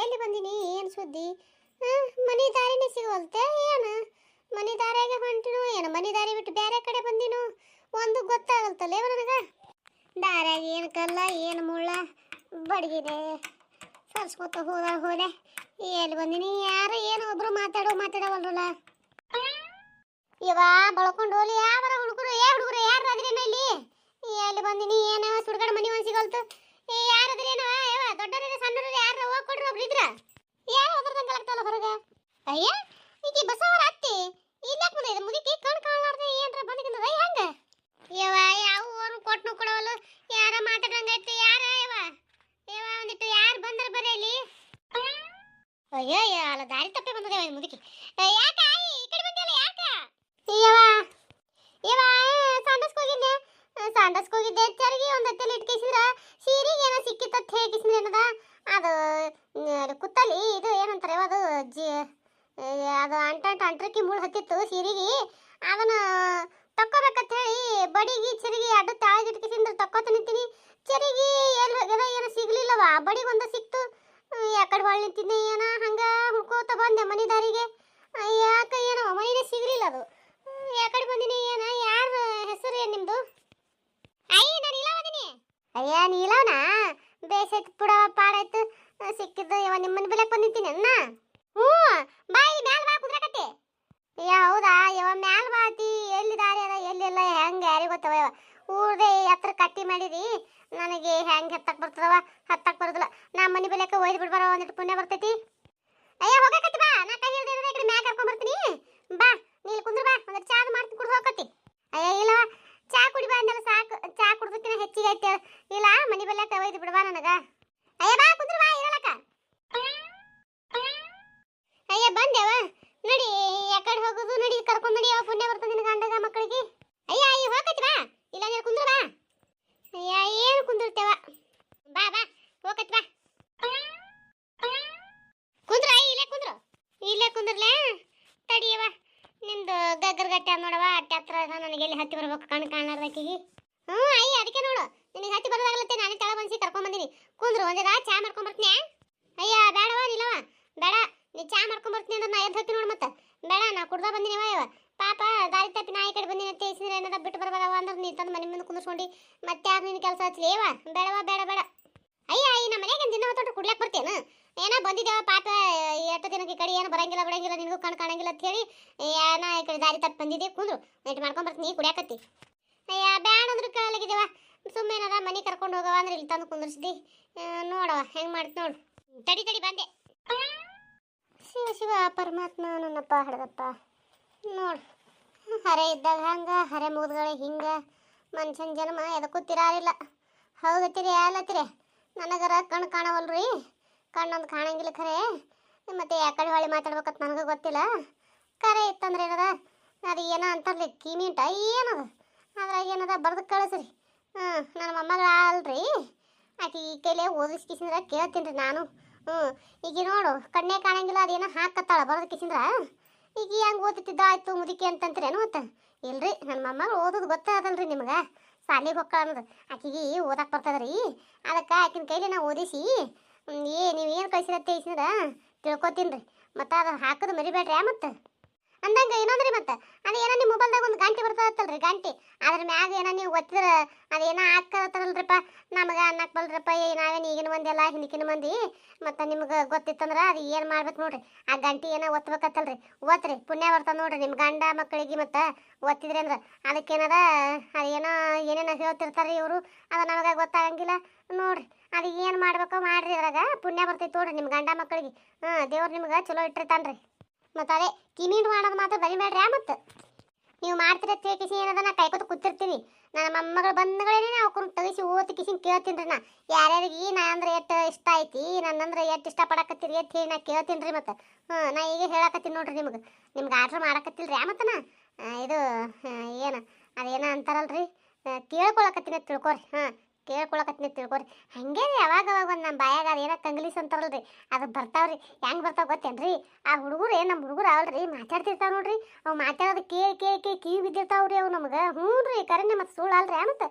ಎಲ್ಲಿ ಬಂದಿನಿ? ಏನು ಸುದ್ದಿ? ಮನೆ ದಾರಿನೇ ಸಿಗವಲ್ತೆ? ಏನು? ಮನೆ ದಾರಿಯಾಗೆ ಹೊಂಟಿನೋ? ಏನು, ಮನೆ ದಾರಿ ಬಿಟ್ಟು ಬೇರೆ ಕಡೆ ಬಂದಿನೋ? ಒಂದು ಗೊತ್ತಾಗಲ್ತಲ್ಲ ನನಗೆ? ದಾರ್ಯಾಗ ಏನು ಕಲ್ಲ, ಏನು ಮುಳ್ಳ? ಬಡಗಿದೆ ಸರ್ಸ್ಕೊತ ಹೋದ ಹೋದೆ. ಎಲ್ಲಿ ಬಂದಿನಿ? ಯಾರು ಏನು ಒಬ್ರು ಮಾತಾಡೋ ಮಾತಾಡವಲ್ರಲ್ಲ. ಇವ ಬಳ್ಕೊಂಡು ಹೋಲಿ ಯಾವರ ಹುಡುಗರು? ಏ ಹುಡುಗರು? ಯಾರು ಅದ್ರೇನ ಇಲ್ಲಿ? ಎಲ್ಲಿ ಬಂದಿನಿ? ಏನೋ? ಸುಡ್ಗಡೆ ಮನೆ ಒಂದು ಸಿಗಲ್ತು ಏ ಯಾರು ಅದ್ರೇನವ ಯವ ದೊಡ್ಡರ ಸಣ್ಣರ ಯಾರು ಹೋಗ್ ಕೊಡ್ರಿ ಒಬ್ರು ಇದ್ರ ಯಾರು ಅದ್ರದಂಗ ಆಗ್ತಾವಲ್ಲ ಹೊರಗ ಅಯ್ಯ ಈಕಿ ಬಸವರ ಅತ್ತಿ ಇಲ್ಲಾಕ್ ಬಂದಿದೆ ಮುದುಕಿ ಕಣ್ ಕಾಣಲಾರ್ದೆ ಏನ್ರ ಬಂದಿದ್ದದ ಹೆಂಗ ಯವ ಯಾವ ಓನ್ ಕೊಟ್ನು ಕೊಡವಲ್ಲ ಯಾರ ಮಾತಾಡಂಗೈತಿ ಯಾರ ಯವ ಯವ ಒಂದಿಟ್ಟು ಯಾರು ಬಂದ್ರ ಇಲ್ಲಿ ಅಯ್ಯಯ್ಯ ಅಲ್ಲ ದಾರಿ ತಪ್ಪೇ ಬಂದದೆ ಮುದುಕಿ. ಯಾಕ? ಆಯಿ ಈ ಕಡೆ ಬಂದಿಲ್ಲ ಯಾಕ? ಯವ ಯವ ಹೋಗಿದ್ದೆ. ಸಾಂಡಸ್ ಹೋಗಿದ್ದೆ ಚರಿಗೆ ಒಂದು ಹತ್ತಲ್ಲಿ ಇಟ್ಕೇಸಿದ್ರ ಸೀರೆಗೆ ಏನೋ ಸಿಕ್ಕಿತ್ತ ಹೇಗಿಸಿದ್ರೆ ಏನದ? ಅದು ಕುತ್ತಲಿ ಇದು ಏನಂತಾರೆ ಅದು ಜಿ ಅದು ಅದು ಅಂಟಂಟ ಅಂಟ್ರಕ್ಕಿ ಮುಳ್ಳು ಹತ್ತಿತ್ತು ಸೀರೆಗೆ. ಅದನ್ನು ತಕ್ಕೋಬೇಕಂತ ಹೇಳಿ ಬಡಿಗೆ ಚರಿಗೆ ಅಡ್ಡ ತಾಳಿಗೆ ಇಟ್ಕೇಸಿಂದ್ರೆ ತಕ್ಕೋತ ನಿಂತೀನಿ. ಚರಿಗೆ ಎಲ್ಲಿ ಹೋಗ್ಯದ ಏನೋ ಸಿಗ್ಲಿಲ್ಲವ ಬಡಿಗೆ ಒಂದು ಸಿಕ್ತು. ಯಾಕಡೆ ಹೊಳ್ ನಿಂತಿದ್ದೆ ಏನ? ಹಂಗ ಹುಡ್ಕೋತ ಬಂದೆ ಮನೆ ದಾರಿಗೆ ಯಾಕ ಏನೋ ಮನೆನೇ ಸಿಗ್ಲಿಲ್ಲ ಅದು. ಯಾಕಡೆ ಬಂದಿನಿ ಏನ? ಯಾರ ಹೆಸರು ಏನು ನಿಮ್ದು? ಅಯ್ಯ, ನಾನು ಇಲ್ಲವದಿನಿ ಅಯ್ಯ ನೀಲವನ ಬೇಸೈತ್ ಪುಡ ಪಾಡಾಯ್ತು ಸಿಕ್ಕಿದ್ದು ಇವ ನಿಮ್ಮನ್ನ ಬೆಲೆಕ್ ಬಂದಿದ್ದೀನಿ ಅನ್ನ. ಹ್ಞೂ, ಬಾಯಿ ಮ್ಯಾಲ ಬಾ ಕುದ್ರಕತ್ತಿ. ಅಯ್ಯ, ಹೌದಾ? ಇವ ಮ್ಯಾಲ ಬಾತಿ ಎಲ್ಲಿ ದಾರಿ ಅದ? ಎಲ್ಲಿಲ್ಲ ಹೆಂಗ ಯಾರಿಗೆ ಗೊತ್ತವ ಊರ್ದೆ ಎತ್ತರ ಕಟ್ಟಿ ಮಾಡಿದಿ. ನನಗೆ ಹೆಂಗೆ ಹತ್ತಕ್ ಬರ್ತದವ? ಹತ್ತಕ್ ಬರೋದಿಲ್ಲ. ನಾ ಮನಿ ಬೆಲೆಕ ಒಯ್ದು ಬಿಡ್ಬಾರ ಒಂದಿಟ್ಟು ಪುಣ್ಯ ಬರ್ತೈತಿ. ಅಯ್ಯ, ಹೋಗಕತ್ತಿ ಬಾ. ನಾ ಕೈ ಹಿಡ್ದು ಈ ಕಡೆ ಮ್ಯಾಗ ಕರ್ಕೊಂಡ್ ಬರ್ತೀನಿ. ಬಾ, ನೀಲ್ ಕುಂದ್ರ ಬಾ. ಒಂದಿಟ್ಟು ಚಾ ಮಾಡ್ತೀನಿ ಕುಡ್ದು ಹೋಗಕತ್ತಿ. ಅಯ್ಯ, ಇಲ್ಲ. ಚಾ ಕುಡಿ ಬಾ ಅಂದಲ್ಲ ಸಾಕು. ಚಾ ಕುಡ್ದಕ್ಕಿನ ಹೆಚ್ಚಿಗೆ ಐತೆ ಇಲ್ಲ, ಮನಿ ಬೆಲೆಕ ಒಯ್ದು ಬಿಡ್ಬಾ ನನಗ. ಅಯ್ಯ, ಬಾ, ಕುಂದ್ರ ಬಾ ಇರಲಕ ಅಯ್ಯ, ಬಂದೆವ. ನಡಿ ಯಾಕಡೆ ಹೋಗೋದು, ನಡಿ ಕರ್ಕೊಂಡ್ ನಡಿ ಪುಣ್ಯ ಬರ್ತದೆ ನಿನ್ನ ಗಂಡಗ ಮಕ್ಕಳಿಗೆ ಅಯ್ಯ ಅಯ್ಯ ಹೋಗತ್ತಿ ಬಾ ಇಲ್ಲ ನೀನು ಕುಂದ್ರ ಬಾ ಅಯ್ಯ ಏನು ಕುಂದಿರ್ತೇವ ಬಾ ಬಾ ಹೋಗತ್ತಿ ಬಾ ಕುಂದ್ರ ಅಯ್ಯ ಇಲ್ಲೇ ಕುಂದ್ರ ಇಲ್ಲೇ ಕುಂದ್ರಲೇ ತಡಿಯವ ನಿಂದು ಗಗ್ಗರ್ ಗಟ್ಟೆ ನೋಡವ ಅಟ್ಟೆ ಹತ್ರ ನನಗೆ ಎಲ್ಲಿ ಹತ್ತಿ ಬರ್ಬೇಕು ಕಣ್ ಕಾಣಲಾರ್ದಕ್ಕಿಗೆ ಹ್ಞೂ, ಅಯ್ಯ, ಅದಕ್ಕೆ ನೋಡು. ನಿನಗೆ ಹತ್ತಿ ಬರೋದಾಗಲತ್ತೆ, ನಾನೇ ತಳ ಬಂಸಿ ಕರ್ಕೊಂಡ್ ಬಂದಿನಿ. ಕುಂದ್ರು ಒಂದಿದ ಚಾ ಮಾಡ್ಕೊಂಡ್ ಬರ್ತೀನಿ ಅಯ್ಯ ಬೇಡವ ನಿಲ್ಲವ ಬೇಡ, ನೀ ಚಾ ಮಾಡ್ಕೊಂಬರ್ತೀನಿ ಅಂದ್ರೆ ನಾ ಎದ್ದು ಹತ್ತಿ ನೋಡು ಮತ್ತೆ. ಬೇಡ, ನಾ ಕುಡ್ದ ಬಂದಿನಿ ಇವ ಪಾಪ, ದಾರಿ ತಪ್ಪಿ ನಾ ಈ ಕಡೆ ಬಂದಿನಿ ಅಂತ ಏನದ ಬಿಟ್ಟು ಬರ್ಬಾರವ ಅಂದ್ರೆ ನೀ ತಂದು ಮನೆ ಮುಂದೆ ಕುಂದಿರ್ಸ್ಕೊಂಡು. ಮತ್ತೆ ಯಾರು ನಿನ್ನ ಕೆಲಸ ಹಚ್ಚಲಿ ಏವ ಬೇಡವ ಬೇಡ ಬೇಡ. ಅಯ್ಯ, ಈ ನಮ್ಮ ಮನೆಗೆ ದಿನ ಹೊತ್ತು ಕುಡ್ಲಾಕ್ ಬರ್ತೇನೆ? ಏನೋ ಬಂದಿದ್ದೇವ ಪಾಪ ಎಷ್ಟು ದಿನಕ್ಕೆ ಈ ಕಡೆ ಏನು ಬರಂಗಿಲ್ಲ ಬಿಡಂಗಿಲ್ಲ ನಿನಗೂ ಕಣ್ ಕಾಣಂಗಿಲ್ಲ ಅಂತ ಹೇಳಿ ಏನ ಈ ಕಡೆ ದಾರಿ ತಪ್ಪು ಬಂದಿದ್ದೆ ಕುಂದ್ರು ನೈಟ್ ಮಾಡ್ಕೊಂಡ್ ಬರ್ತೀನಿ ಕುಡಿಯಾಕತ್ತಿ. ಅಯ್ಯ, ಬ್ಯಾಡ ಅಂದ್ರೆ ಕಾಲಾಗಿದ್ದೇವ ಸುಮ್ಮನೆ ಮನೆ ಕರ್ಕೊಂಡು ಹೋಗವ ಅಂದ್ರೆ ಇಲ್ಲಿ ತಂದು ಕುಂದರ್ಸಿದ್ದಿ ನೋಡವ ಹೆಂಗ್ ಮಾಡ್ತಿ ನೋಡು. ತಡಿ ತಡಿ, ಬಂದೆ. ಶಿವ ಶಿವ, ಪರಮಾತ್ಮ, ನನ್ನಪ್ಪ ಹಡದಪ್ಪ ನೋಡು, ಹರೆ ಇದ್ದಾಗ ಹಂಗ, ಹರೆ ಮುಗಿದ್ಗಳೇ ಹಿಂಗ. ಮನುಷ್ಯನ ಜನ್ಮ ಎದಕ್ಕೂ ತಿರಾರಿಲ್ಲ. ಹೌದತ್ತಿರಿ ಯಾಲತ್ತಿರಿ ನನಗರ ಕಣ್ಣು ಕಾಣವಲ್ರಿ. ಕಣ್ಣೊಂದು ಕಾಣಂಗಿಲ್ಲ ಖರೆ. ಮತ್ತೆ ಯಾಕಡೆ ಹೊಳಿ ಮಾತಾಡ್ಬೇಕಂತ ನನಗೆ ಗೊತ್ತಿಲ್ಲ. ಖರೆ ಇತ್ತಂದ್ರೆ ಏನದ? ಅದು ಏನೋ ಅಂತಾರಲಿ ಕಿಮಿಂಟ ಏನದ? ಅದ್ರಾಗ ಏನದ? ಬರ್ದು ಕಳಿಸ್ರಿ. ಹ್ಞೂ, ನನ್ನ ಮೊಮ್ಮಗಳ ಆಕೆ ಈ ಕೈಲೇ ಓದಿಸ್ಕಿಸಿಂದ್ರ ಕೇಳ್ತೀನಿ ರೀ ನಾನು. ಹ್ಞೂ, ಈಗ ನೋಡು, ಕಣ್ಣೇ ಕಾಣಂಗಿಲ್ಲ, ಅದೇನೋ ಹಾಕತ್ತಾಳ ಬರೋದು ಕಿಸಿಂದ್ರ? ಈಗ ಹೆಂಗೆ ಓದುತ್ತಿದ್ದ ಆಯ್ತು, ಮುದುಕಿ ಅಂತಂತೀರೇನು ಅಂತ ಇಲ್ರಿ, ನನ್ನ ಮೊಮ್ಮಗಳು ಓದೋದು ಗೊತ್ತಾದಲ್ರಿ ನಿಮ್ಗೆ. ಸಾಲಿಗೆ ಹೊಕ್ಕಳ ಅನ್ನೋದು ಆಕಿಗೆ ಓದಕ್ಕೆ ಬರ್ತದ್ರಿ. ಅದಕ್ಕೆ ಆಕಿನ ಕೈಲಿ ನಾ ಓದಿಸಿ ಏ, ನೀವು ಏನು ಕಳ್ಸಿರತ್ತೆ ತಿಳಿಸಿದ್ರ ತಿಳ್ಕೊತೀನಿ ರೀ ಮತ್ತು ಅದು ಹಾಕೋದು ಮರಿಬೇಡ್ರಿ ಮತ್ತೆ. ಅಂದಂಗೆ ಇನ್ನೊಂದ್ರಿ ಮತ್ತೆ. ಅದು ಏನೋ ನಿಮ್ಮ ಮೊಬೈಲ್ದಾಗ ಒಂದು ಗಂಟೆ ಬರ್ತದತ್ತಲ್ರಿ ಗಂಟೆ. ಅದ್ರ ಮ್ಯಾಗ ಏನೋ ನೀವು ಗೊತ್ತಿರ ಅದೇನೋ ಹಾಕತ್ತಲ್ರಿಪ್ಪ ನಮಗೆ ಅನ್ನಕ್ಕೆ ಬಲ್ರಪ್ಪ ನಾವೇನು ಈಗಿನ ಮಂದಿ ಎಲ್ಲ ಹಿಂದಿಕಿನ ಮಂದಿ. ಮತ್ತು ನಿಮ್ಗೆ ಗೊತ್ತಿತ್ತಂದ್ರೆ ಅದು ಏನು ಮಾಡ್ಬೇಕು ನೋಡ್ರಿ. ಆ ಗಂಟೆ ಏನೋ ಒತ್ತಬೇಕತ್ತಲ್ರಿ ಒತ್ತ್ರಿ ಪುಣ್ಯ ಬರ್ತದೆ ನೋಡ್ರಿ. ನಿಮ್ಮ ಗಂಡ ಮಕ್ಕಳಿಗೆ ಮತ್ತು ಒತ್ತಿದ್ರಿ ಅಂದ್ರೆ. ಅದಕ್ಕೇನದ ಅದೇನೋ ಏನೇನೋ ಹೇಳ್ತಿರ್ತಾರೆ ಇವರು. ಅದು ನಮಗೆ ಗೊತ್ತಾಗಂಗಿಲ್ಲ. ನೋಡ್ರಿ, ಅದು ಏನು ಮಾಡ್ಬೇಕು ಮಾಡ್ರಿ ಅದ್ರಾಗ ಪುಣ್ಯ ಬರ್ತೈತೆ ನೋಡ್ರಿ ನಿಮ್ಮ ಗಂಡ ಮಕ್ಕಳಿಗೆ ಹಾಂ ದೇವ್ರು ನಿಮ್ಗೆ ಚಲೋ ಇಟ್ಟಿರ್ತಾನ್ರಿ. ಮತ್ತು ಅದೇ ಕಿಮೀಟ್ ಮಾಡೋದು ಮಾತ್ರ ಬರಿಬೇಡ್ರಿ ಮತ್ತೆ. ನೀವು ಮಾಡ್ತಿರ ಕಿಸಿ ಏನದ ನಾ ಕೈಕೊತ ಕೂತಿರ್ತೀನಿ. ನನ್ನ ಮೊಮ್ಮಗಳು ಬಂದಗಳೇನೆ ಅವ್ಕೊಂಡು ತೆಗಿಸಿ ಓದಿ ಕಿಸಿನ್ ಕೇಳ್ತೀನಿ ರೀ ನಾ. ಯಾರ್ಯಾರಿಗೆ ನಾ ಅಂದ್ರೆ ಎಷ್ಟು ಇಷ್ಟ ಐತಿ ನನ್ನಂದ್ರೆ ಎಷ್ಟು ಇಷ್ಟಪಡಕತ್ತೀರಿ ಅಂತ ಹೇಳಿ ನಾ ಕೇಳ್ತೀನಿ ರೀ ಮತ್ತೆ. ಹ್ಞೂ ನಾ ಈಗ ಹೇಳಕತ್ತೀನಿ ನೋಡ್ರಿ ನಿಮ್ಗೆ. ನಿಮ್ಗೆ ಆರ್ಡ್ರ್ ಮಾಡಕತ್ತಿಲ್ಲ ರೀ ಮತ್ತೆ ನಾ. ಇದು ಏನು, ಅದೇನೋ ಅಂತಾರಲ್ರಿ? ಕೇಳ್ಕೊಳಕತ್ತೀನಿ ತಿಳ್ಕೊರಿ. ಹಾಂ ಕೇಳ್ಕೊಳಕತ್ತೀನಿ ಅಂತ ತಿಳ್ಕೊರಿ. ಹಂಗೆ ರೀ ಯಾವಾಗ ಅವಾಗ ಒಂದು ನಮ್ಮ ಬಾಯಾಗ ಅದೇನೋ ಕಂಗ್ಲೀಸ್ ಅಂತಾರಲ್ರಿ ಅದು ಬರ್ತಾವ್ರಿ. ಹೆಂಗೆ ಬರ್ತಾವ ಗೊತ್ತೇನ್ರಿ? ಆ ಹುಡುಗರು ಏನು ನಮ್ಮ ಹುಡುಗರು ಅವಲ್ರಿ ಮಾತಾಡ್ತಿರ್ತಾವ ನೋಡ್ರಿ. ಅವು ಮಾತಾಡೋದು ಕೇಳಿ ಕೇಳಿ ಕೇಳಿ ಕಿವಿ ಬಿದ್ದಿರ್ತಾವ್ರಿ ಅವು ನಮ್ಗೆ. ಹ್ಞೂ ರೀ ಕರೆನೆ ಮತ್ತೆ ಸುಳ್ಳು ಅಲ್ರಿ ಮತ್ತೆ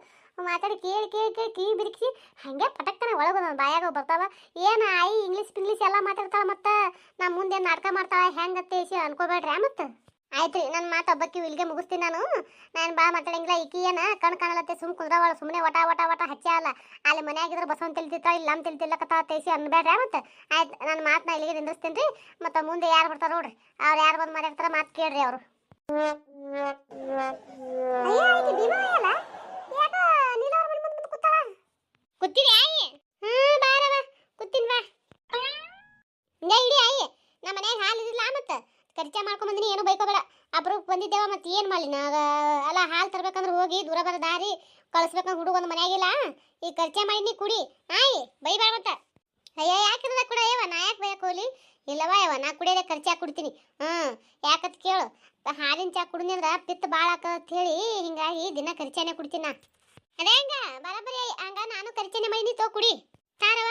ಮಾತಾಡಿ ಕೇಳಿ ಕೇಳಿ ಕೇಳಿ ಕಿವಿ ಬಿರಿಸಿ ಹಂಗೆ ಪಟಕ್ಕನ ನಮ್ಮ ಬಾಯಾಗ ಬರ್ತಾವ. ಏನು ಆಯಿ, ಇಂಗ್ಲೀಷ್, ಪಿಂಗ್ಲೀಷ್ ಎಲ್ಲ ಮಾತಾಡ್ತಾಳೆ ಮತ್ತು? ನಮ್ಮ ಮುಂದೆ ನಾಟಕ ಮಾಡ್ತಾಳ ಹೆಂಗತ್ತೇಸಿ ಅನ್ಕೋಬೇಡ್ರಿ ಮತ್ತೆ? ಆಯ್ತು ನನ್ನ ಮಾತು ಹಬ್ಬಕ್ಕೆ ಇಲ್ಲಿಗೆ ಮುಗಿಸ್ತೀನಿ ನಾನು. ನಾನು ಭಾಳ ಮಾತಾಡಂಗಿಲ್ಲ ಏನು ಕಣ್ ಕಾಣಲತ್ತೆ ಸುಮ್ ಕುಂದ್ರವಳ ಸುಮ್ಮನೆ ವಟ ವಟ ವಟ ಹಚ್ಚ ಅಲ್ಲ. ಅಲ್ಲಿ ಮನ್ಯಾಗಿದ್ರೆ ಬಸವನ್ ತಿಳಿತಿರ್ತಾಳ ಇಲ್ಲ ಅಂತ ತಿಳಿತಿಲ್ಲಕತ್ತ ತೇಸಿ ಅನ್ಬೇಡ್ರಿ ಮತ್ತೆ. ಆಯ್ತು ನನ್ನ ಮಾತನ್ನ ಇಲ್ಲಿಗೆ ನಿಂದಿಸ್ತೀನಿ ರೀ. ಮತ್ತು ಮುಂದೆ ಯಾರು ಬರ್ತಾರೆ ನೋಡ್ರಿ. ಅವ್ರು ಯಾರು ಬಂದು ಮಾತಾಡ್ತಾರೆ ಮಾತು ಕೇಳ್ರಿ ಅವರು. ಕೂತೀನಿ ಆಯಿ? ಹ್ಞೂ ಬಾರವ ಕೂತಿನ್ ಬಾ. ಇಡಿ ಆಯಿ ನಮ್ಮ ಮನ್ಯಾಗ ಹಾಲು ಇದಿಲ್ಲ ಮತ್ತ. ಖರ್ಚ ಮಾಡ್ಕೊಂಡ್ ಬಂದಿನಿ, ಏನು ಬೈಕೋಬೇಡ ಅಪರೂಪ ಬಂದಿದ್ದೇವ ಮತ್ತೆ ಏನ್ ಮಾಡಲಿ? ನಾ ಅಲ್ಲ ಹಾಲು ತರ್ಬೇಕಂದ್ರೆ ಹೋಗಿ ದೂರ ಬರ ದಾರಿ, ಕಳಿಸ್ಬೇಕಂದ್ರೆ ಹುಡುಗ ಒಂದು ಮನೆಯಾಗಿಲ್ಲ. ಈಗ ಖರ್ಚೆ ಮಾಡಿನಿ ಕುಡಿ. ಆಯಿ ಬೈಬೇಡ ಮತ್ತ. ಅಯ್ಯ ಯಾಕಿಲ್ಲ ಕೂಡ ಅಯ್ಯವ ನಾ ಯಾಕೆ ಬೈಯಕ್ ಹೋಗ್ಲಿ? ಇಲ್ಲವ ಯವ ನಾ ಕುಡಿಯೋದೇ ಖರ್ಚಾ ಕುಡ್ತೀನಿ. ಹ್ಮ್, ಯಾಕತ್ ಕೇಳು. ಹಾಲಿನ ಚಾ ಕುಡಿದ್ನಿ ಅಂದ್ರ ಪಿತ್ತ ಭಾಳ ಆಕತ್ ಹೇಳಿ, ಹಿಂಗಾಗಿ ದಿನ ಖರ್ಚಾನೆ ಕುಡ್ತೀನಿ ನಾ. ಅದೇ ಹಂಗ, ಬರಬರಿ ಹಂಗ ನಾನು ಖರ್ಚಾನೆ ಮಾಡಿನಿ ತೋ ಕುಡಿ. ತಾರವ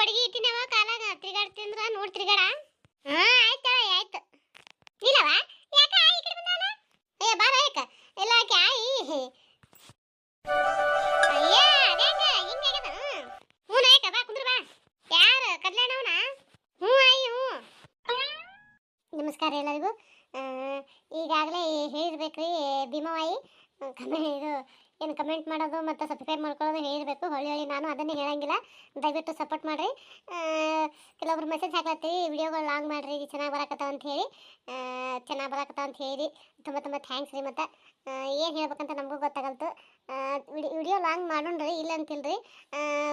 ಬಡಗಿ ಇಟ್ಟಿನವ ಕಾಲಾಗ. ತಿರ್ಗಾಡ್ತಿಂದ್ರ ನೋಡ್ ತಿರ್ಗಾಡ. ಹಾ ಆಯ್ತಾ ನಮಸ್ಕಾರ ಎಲ್ಲರಿಗೂ. ಈಗಾಗಲೇ ಹೇಳಿರ್ಬೇಕ್ರಿ ಭೀಮವಾಯಿ ಕಮೆ ಇದು ಏನು ಕಮೆಂಟ್ ಮಾಡೋದು ಮತ್ತು ಸಬ್ಸ್ಕ್ರೈಬ್ ಮಾಡ್ಕೊಳ್ಳೋದು ಹೇಳಿರಬೇಕು ಹೊಳ್ಳಿ ಹೊಳ್ಳಿ ನಾನು ಅದನ್ನೇ ಹೇಳಂಗಿಲ್ಲ. ದಯವಿಟ್ಟು ಸಪೋರ್ಟ್ ಮಾಡಿರಿ. ಕೆಲವೊಬ್ರು ಮೆಸೇಜ್ ಹಾಕ್ಲತ್ತೀವಿ ವಿಡಿಯೋಗಳು ಲಾಂಗ್ ಮಾಡಿರಿ ಚೆನ್ನಾಗಿ ಬರಕತ್ತಾವ ಅಂತ ಹೇಳಿ. ಚೆನ್ನಾಗಿ ಬರಕತ್ತಾವ ಅಂತ ಹೇಳಿ. ತುಂಬ ತುಂಬ ಥ್ಯಾಂಕ್ಸ್ ರೀ ಮತ್ತು. ಏನು ಹೇಳ್ಬೇಕಂತ ನಮಗೂ ಗೊತ್ತಾಗಲ್ತು. ವಿಡಿಯೋ ಲಾಂಗ್ ಮಾಡೋಣ್ರಿ, ಇಲ್ಲ ಅಂತಿಲ್ರಿ.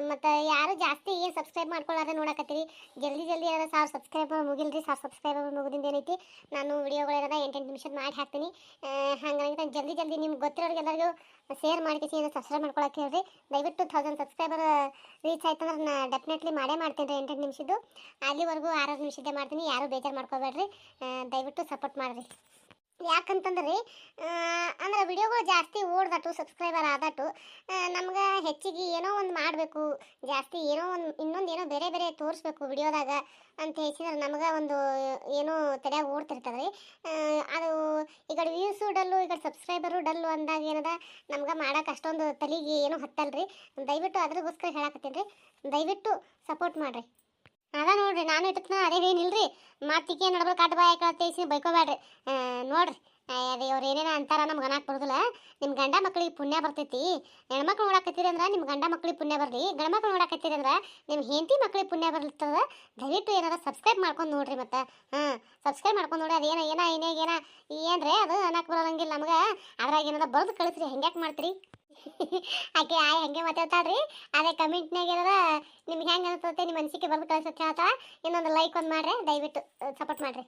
ಮತ್ತು ಯಾರು ಜಾಸ್ತಿ ಏನು ಸಬ್ಸ್ಕ್ರೈಬ್ ಮಾಡ್ಕೊಳ್ಳೋದ ನೋಡಕತ್ತೀರಿ. ಜಲ್ದಿ ಜಲ್ದಿ ಏನಾರ ಸಾವಿರ ಸಬ್ಸ್ಕ್ರೈಬರ್ ಮುಗಿಲ್ರಿ. ಸಾವಿರ ಸಬ್ಸ್ಕ್ರೈಬರ್ ಮುಗಿದಿಂದ ಏನೈತಿ, ನಾನು ವಿಡಿಯೋಗಳೇನಾರ ಎಂಟೆಂಟು ನಿಮಿಷ ಮಾಡಿ ಹಾಕ್ತೀನಿ. ಹಂಗಾಗಿ ಜಲ್ದಿ ಜಲ್ದಿ ನಿಮ್ಗೆ ಗೊತ್ತಿರೋರಿಗೆಲ್ಲರಿಗೂ ಶೇರ್ ಮಾಡ್ಕೇಸಿ ಸಬ್ಸ್ಕ್ರೈಬ್ ಮಾಡ್ಕೊಳಕ್ಕೆ ಹೇಳ್ರಿ. ದಯವಿಟ್ಟು ತೌಸಂಡ್ ಸಬ್ಸ್ಕ್ರೈಬರ್ ರೀಚ್ ಆಯ್ತು ಅಂದ್ರೆ ನಾನು ಡೆಫಿನೆಟ್ಲಿ ಮಾಡೇ ಮಾಡ್ತೀನಿ ರೀ ಎಂಟೆಂಟು ನಿಮಿಷದ್ದು. ಅಲ್ಲಿವರೆಗೂ ಆರಾರು ನಿಮಿಷದ್ದೇ ಮಾಡ್ತೀನಿ. ಯಾರೂ ಬೇಜಾರು ಮಾಡ್ಕೋಬೇಡ್ರಿ. ದಯವಿಟ್ಟು ಸಪೋರ್ಟ್ ಮಾಡಿರಿ. ಯಾಕಂತಂದ್ರೆ ಅಂದ್ರೆ ವಿಡಿಯೋಗಳು ಜಾಸ್ತಿ ಓಡ್ದಟ್ಟು ಸಬ್ಸ್ಕ್ರೈಬರ್ ಆದಟ್ಟು ನಮ್ಗೆ ಹೆಚ್ಚಿಗೆ ಏನೋ ಒಂದು ಮಾಡಬೇಕು, ಜಾಸ್ತಿ ಏನೋ ಒಂದು, ಇನ್ನೊಂದು ಏನೋ ಬೇರೆ ಬೇರೆ ತೋರಿಸ್ಬೇಕು ವಿಡಿಯೋದಾಗ ಅಂತ ಹೇಳಿದ್ರೆ ನಮ್ಗೆ ಒಂದು ಏನೋ ತಲೆಯಾಗ ಓಡ್ತಿರ್ತದೆ ರೀ ಅದು ಈಗ ವ್ಯೂಸು ಡಲ್ಲು ಈಗ ಸಬ್ಸ್ಕ್ರೈಬರು ಡಲ್ಲು ಅಂದಾಗ ಏನದ, ನಮ್ಗೆ ಮಾಡೋಕೆ ಅಷ್ಟೊಂದು ತಲೆಗೆ ಏನೂ ಹತ್ತಲ್ರಿ. ದಯವಿಟ್ಟು ಅದ್ರಗೋಸ್ಕರ ಹೇಳಕತ್ತೀನಿ ರೀ. ದಯವಿಟ್ಟು ಸಪೋರ್ಟ್ ಮಾಡಿರಿ. ಅದ ನೋಡ್ರಿ ನಾನು ಇಟ್ಟನ ಅದೇ ಏನಿಲ್ರಿ? ಮಾತಿಗೆ ನಡ್ಬರ್ ಕಾಟ ಬಾಯ ಕಳ್ತೈಸಿ ಬೈಕೋಬೇಡ್ರಿ. ಆ, ನೋಡ್ರಿ. ಅದೇ ಇವ್ರು ಏನೇನ ಅಂತಾರ ನಮ್ಗೆ ಅನ್ನಕ್ಕೆ ಬರೋದಿಲ್ಲ. ನಿಮ್ಮ ಗಂಡ ಮಕ್ಳಿಗೆ ಪುಣ್ಯ ಬರ್ತೈತಿ. ಹೆಣ್ಮಕ್ಳು ನೋಡಾಕತ್ತೀರಿ ಅಂದ್ರೆ ನಿಮ್ಮ ಗಂಡ ಮಕ್ಳಿಗೆ ಪುಣ್ಯ ಬರಲಿ. ಗಂಡ್ಮಕ್ಳು ನೋಡಕತ್ತೀರಿ ಅಂದ್ರೆ ನಿಮ್ಮ ಹೆಂಡತಿ ಮಕ್ಳಿಗೆ ಪುಣ್ಯ ಬರ್ತದ ದಯವಿಟ್ಟು ಏನಾರ ಸಬ್ಸ್ಕ್ರೈಬ್ ಮಾಡ್ಕೊಂಡು ನೋಡ್ರಿ ಮತ್ತೆ. ಹಾಂ ಸಬ್ಸ್ಕ್ರೈಬ್ ಮಾಡ್ಕೊಂಡು ನೋಡಿ ಅದೇನ, ಏನ ಏನೇಗ ಏನ, ಏನ್ರಿ? ಅದು ಅನ್ನಕ್ಕೆ ಬರೋಂಗಿಲ್ಲ ನಮ್ಗೆ. ಅದ್ರಾಗ ಏನಾರ ಬರೆದು ಕಳಿಸ್ರಿ. ಹೆಂಗ್ಯಾಕೆ ಮಾಡ್ತೀರಿ? ಆಕೆ ಆಯ್, ಹಂಗೆ ಮಾತಾಡ್ತಾಳ್ರಿ. ಅದೇ ಕಮೆಂಟ್ನಾಗ ಏನಾರ ನಿಮ್ಗೆ ಹೆಂಗೆ ಅನ್ಸುತ್ತೆ ನಿಮ್ಮ ಅನಿಸಿಕೆ ಬರೆದು ಕಳಿಸುತ್ತೆ ಹೇಳ್ತಾಳ ಇನ್ನೊಂದು ಲೈಕ್ ಒಂದು ಮಾಡ್ರಿ. ದಯವಿಟ್ಟು ಸಪೋರ್ಟ್ ಮಾಡ್ರಿ.